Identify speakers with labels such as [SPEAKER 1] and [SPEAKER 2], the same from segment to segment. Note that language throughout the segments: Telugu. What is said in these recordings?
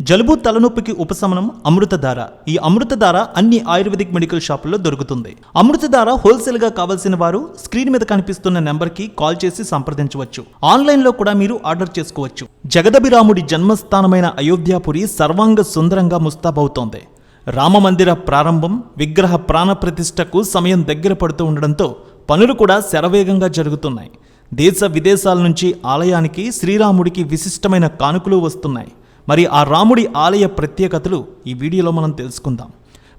[SPEAKER 1] జలుబు తలనొప్పికి ఉపశమనం అమృతధార. ఈ అమృతధార అన్ని ఆయుర్వేదిక్ మెడికల్ షాపుల్లో దొరుకుతుంది. అమృతధార హోల్సేల్గా కావాల్సిన వారు స్క్రీన్ మీద కనిపిస్తున్న నెంబర్కి కాల్ చేసి సంప్రదించవచ్చు. ఆన్లైన్లో కూడా మీరు ఆర్డర్ చేసుకోవచ్చు. జగదభిరాముడి జన్మస్థానమైన అయోధ్యాపురి సర్వాంగ సుందరంగా ముస్తాబవుతోంది. రామమందిర ప్రారంభం విగ్రహ ప్రాణప్రతిష్టకు సమయం దగ్గర పడుతూ ఉండడంతో పనులు కూడా శరవేగంగా జరుగుతున్నాయి. దేశ విదేశాల నుంచి ఆలయానికి శ్రీరాముడికి విశిష్టమైన కానుకలు వస్తున్నాయి. మరి ఆ రాముడి ఆలయ ప్రత్యేకతలు ఈ వీడియోలో మనం తెలుసుకుందాం.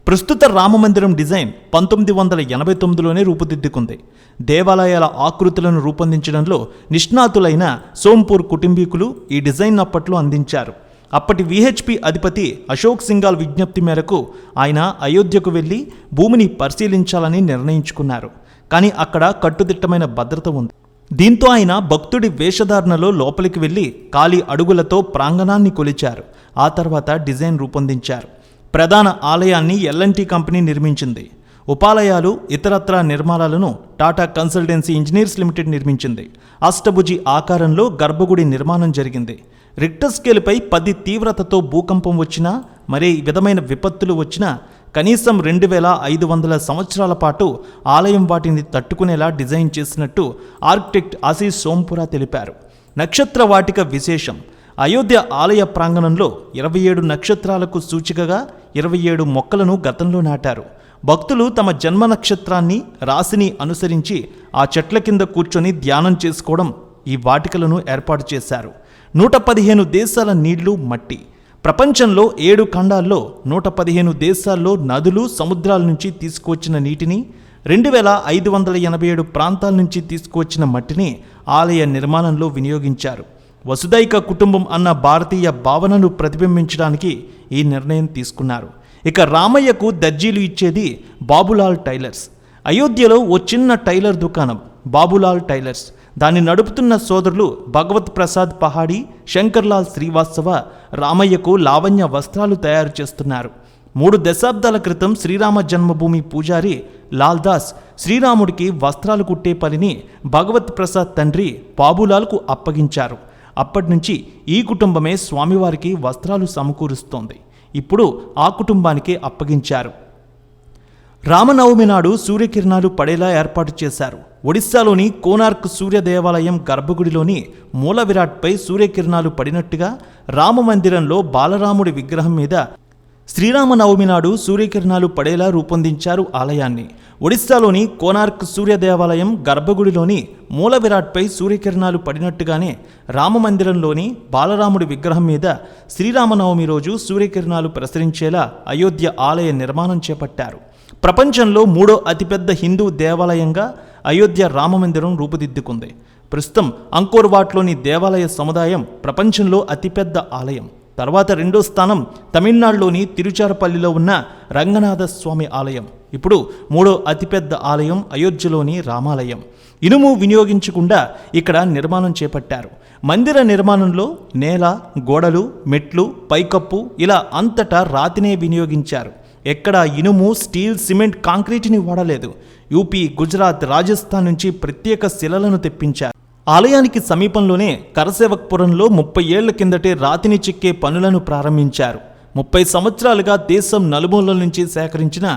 [SPEAKER 1] ప్రస్తుత రామమందిరం డిజైన్ పంతొమ్మిది వందల ఎనభై తొమ్మిదిలోనే రూపుదిద్దుకుంది. దేవాలయాల ఆకృతులను రూపొందించడంలో నిష్ణాతులైన సోంపూర్ కుటుంబీకులు ఈ డిజైన్ అప్పట్లో అందించారు. అప్పటి విహెచ్పి అధిపతి అశోక్ సింగాల్ విజ్ఞప్తి మేరకు ఆయన అయోధ్యకు వెళ్ళి భూమిని పరిశీలించాలని నిర్ణయించుకున్నారు. కానీ అక్కడ కట్టుదిట్టమైన భద్రత ఉంది. దీంతో ఆయన భక్తుడి వేషధారణలో లోపలికి వెళ్ళి కాలి అడుగులతో ప్రాంగణాన్ని కొలిచారు. ఆ తర్వాత డిజైన్ రూపొందించారు. ప్రధాన ఆలయాన్ని ఎల్ఎన్టీ కంపెనీ నిర్మించింది. ఉపాలయాలు ఇతరత్రా నిర్మాణాలను టాటా కన్సల్టెన్సీ ఇంజనీర్స్ లిమిటెడ్ నిర్మించింది. అష్టభుజి ఆకారంలో గర్భగుడి నిర్మాణం జరిగింది. రిక్టర్ స్కేల్పై పది తీవ్రతతో భూకంపం వచ్చినా మరే విధమైన విపత్తులు వచ్చినా కనీసం రెండు వేల ఐదు వందల సంవత్సరాల పాటు ఆలయం వాటిని తట్టుకునేలా డిజైన్ చేసినట్టు ఆర్కిటెక్ట్ ఆశీష్ సోంపురా తెలిపారు. నక్షత్ర వాటిక విశేషం. అయోధ్య ఆలయ ప్రాంగణంలో ఇరవై ఏడు నక్షత్రాలకు సూచికగా ఇరవై ఏడు మొక్కలను గతంలో నాటారు. భక్తులు తమ జన్మ నక్షత్రాన్ని రాశిని అనుసరించి ఆ చెట్ల కింద కూర్చొని ధ్యానం చేసుకోవడం ఈ వాటికలను ఏర్పాటు చేశారు. నూట పదిహేను దేశాల నీళ్ళు మట్టి ప్రపంచంలో ఏడు ఖండాల్లో నూట పదిహేను దేశాల్లో నదులు సముద్రాల నుంచి తీసుకువచ్చిన నీటిని రెండు వేల ఐదు వందల ఎనభై ఏడు ప్రాంతాల నుంచి తీసుకువచ్చిన మట్టిని ఆలయ నిర్మాణంలో వినియోగించారు. వసుదైక కుటుంబం అన్న భారతీయ భావనను ప్రతిబింబించడానికి ఈ నిర్ణయం తీసుకున్నారు. ఇక రామయ్యకు దర్జీలు ఇచ్చేది బాబులాల్ టైలర్స్. అయోధ్యలో ఓ చిన్న టైలర్ దుకాణం బాబులాల్ టైలర్స్. దాన్ని నడుపుతున్న సోదరులు భగవత్ ప్రసాద్ పహాడి శంకర్లాల్ శ్రీవాస్తవ రామయ్యకు లావణ్య వస్త్రాలు తయారు చేస్తున్నారు. మూడు దశాబ్దాల క్రితం శ్రీరామ జన్మభూమి పూజారి లాల్ దాస్ శ్రీరాముడికి వస్త్రాలు కుట్టే పనిని భగవత్ ప్రసాద్ తండ్రి బాబులాల్కు అప్పగించారు. అప్పటి నుంచి ఈ కుటుంబమే స్వామివారికి వస్త్రాలు సమకూరుస్తోంది. ఇప్పుడు ఆ కుటుంబానికి అప్పగించారు. రామనవమి నాడు సూర్యకిరణాలు పడేలా ఏర్పాటు చేశారు. ఒడిశాలోని కోనార్క్ సూర్య దేవాలయం గర్భగుడిలోని మూల విరాట్పై సూర్యకిరణాలు పడినట్టుగా రామమందిరంలో బాలరాముడి విగ్రహం మీద శ్రీరామనవమి నాడు సూర్యకిరణాలు పడేలా రూపొందించారు ఆలయాన్ని. ఒడిశాలోని కోనార్క్ సూర్య దేవాలయం గర్భగుడిలోని మూల విరాట్పై సూర్యకిరణాలు పడినట్టుగానే రామమందిరంలోని బాలరాముడి విగ్రహం మీద శ్రీరామనవమి రోజు సూర్యకిరణాలు ప్రసరించేలా అయోధ్య ఆలయ నిర్మాణం చేపట్టారు. ప్రపంచంలో మూడో అతిపెద్ద హిందూ దేవాలయంగా అయోధ్య రామమందిరం రూపుదిద్దుకుంది. ప్రస్తుతం అంకోర్వాట్లోని దేవాలయ సముదాయం ప్రపంచంలో అతిపెద్ద ఆలయం. తర్వాత రెండో స్థానం తమిళనాడులోని తిరుచారపల్లిలో ఉన్న రంగనాథ స్వామి ఆలయం. ఇప్పుడు మూడో అతిపెద్ద ఆలయం అయోధ్యలోని రామాలయం. ఇనుము వినియోగించకుండా ఇక్కడ నిర్మాణం చేపట్టారు. మందిర నిర్మాణంలో నేల గోడలు మెట్లు పైకప్పు ఇలా అంతటా రాతినే వినియోగించారు. ఎక్కడ ఇనుము స్టీల్ సిమెంట్ కాంక్రీట్ని వాడలేదు. యూపీ గుజరాత్ రాజస్థాన్ నుంచి ప్రత్యేక శిలలను తెప్పించారు. ఆలయానికి సమీపంలోనే కరసేవక్పురంలో ముప్పై ఏళ్ళ కిందటే రాతిని చిక్కే పనులను ప్రారంభించారు. ముప్పై సంవత్సరాలుగా దేశం నలుమూలల నుంచి సేకరించిన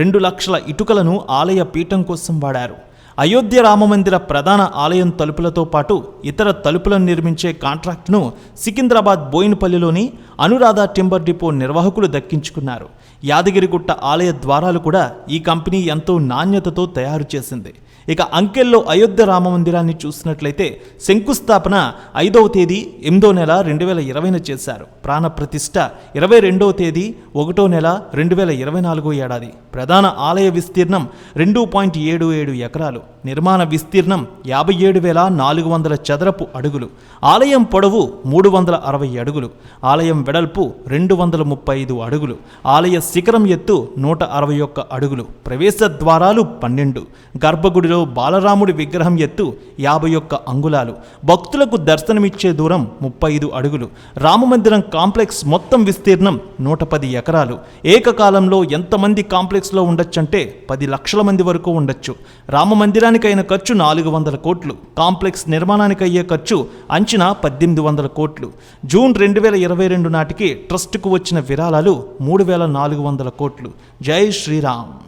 [SPEAKER 1] రెండు లక్షల ఇటుకలను ఆలయ పీఠం కోసం వాడారు. అయోధ్య రామమందిర ప్రధాన ఆలయం తలుపులతో పాటు ఇతర తలుపులను నిర్మించే కాంట్రాక్టును సికింద్రాబాద్ బోయినపల్లిలోని అనురాధ టింబర్ డిపో నిర్వాహకులు దక్కించుకున్నారు. యాదగిరిగుట్ట ఆలయ ద్వారాలు కూడా ఈ కంపెనీ ఎంతో నాణ్యతతో తయారు చేసింది. ఇక అంకెల్లో అయోధ్య రామ మందిరాన్ని చూసినట్లయితే శంకుస్థాపన ఐదవ తేదీ ఎనిమిదో నెల రెండు వేల ఇరవైన చేశారు. ప్రాణప్రతిష్ఠ ఇరవై రెండవ తేదీ ఒకటో నెల రెండు వేల ఇరవై నాలుగో ఏడాది. ప్రధాన ఆలయ విస్తీర్ణం రెండు పాయింట్ ఏడు ఏడు ఎకరాలు. నిర్మాణ విస్తీర్ణం యాభై ఏడు వేల నాలుగు వందల చదరపు అడుగులు. ఆలయం పొడవు మూడు వందల అరవై అడుగులు. ఆలయం వెడల్పు రెండు వందల ముప్పై ఐదు అడుగులు. ఆలయ శిఖరం ఎత్తు నూట అరవై ఒక్క అడుగులు. ప్రవేశ ద్వారాలు పన్నెండు. గర్భగుడిలో అందులో బాలరాముడి విగ్రహం ఎత్తు యాభై ఒక్క అంగుళాలు. భక్తులకు దర్శనమిచ్చే దూరం ముప్పై ఐదు అడుగులు రామమందిరం కాంప్లెక్స్ మొత్తం విస్తీర్ణం నూట పది ఎకరాలు. ఏకకాలంలో ఎంతమంది కాంప్లెక్స్లో ఉండొచ్చంటే పది లక్షల మంది వరకు ఉండొచ్చు. రామమందిరానికి అయిన ఖర్చు నాలుగు వందల కోట్లు. కాంప్లెక్స్ నిర్మాణానికి అయ్యే ఖర్చు అంచనా పద్దెనిమిది వందల కోట్లు. జూన్ రెండు వేల ఇరవై రెండు నాటికి ట్రస్టుకు వచ్చిన విరాళాలు మూడు వేల నాలుగు వందల కోట్లు. జై శ్రీరామ్.